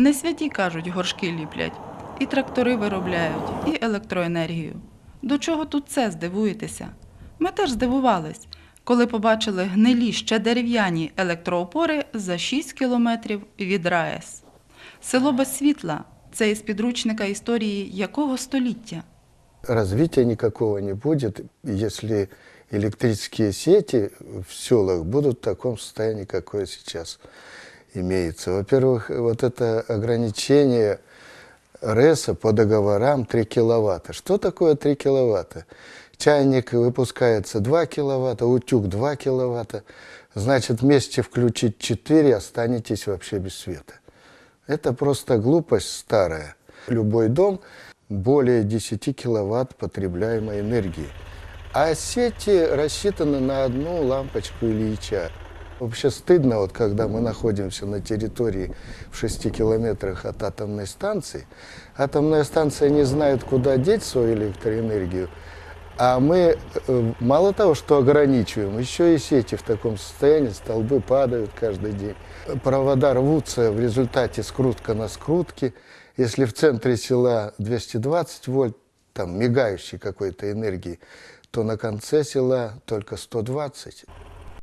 Не святі, кажуть, горшки ліплять. І трактори виробляють, і електроенергію. До чого тут це здивуєтеся? Ми теж здивувались, коли побачили гнилі ще дерев'яні електроопори за 6 кілометрів від РаЕС. Село без світла це із підручника історії якого століття? развития никакого не будет, если электрические сети в селах будут в таком состоянии, какое сейчас имеется. Во-первых, вот это ограничение РЭСа по договорам 3 киловатта. Что такое 3 киловатта? Чайник выпускается 2 киловатта, утюг 2 киловатта. Значит, вместе включить 4, останетесь вообще без света. Это просто глупость старая. Любой дом более 10 киловатт потребляемой энергии. А сети рассчитаны на одну лампочку Ильича. Вообще стыдно, вот когда мы находимся на территории в 6 километрах от атомной станции. Атомная станция не знает, куда деть свою электроэнергию. А мы э, мало того, что ограничиваем, еще и сети в таком состоянии, столбы падают каждый день. Провода рвутся в результате скрутка на скрутке. Если в центре села 220 вольт, там мигающей какой-то энергии, то на конце села только 120.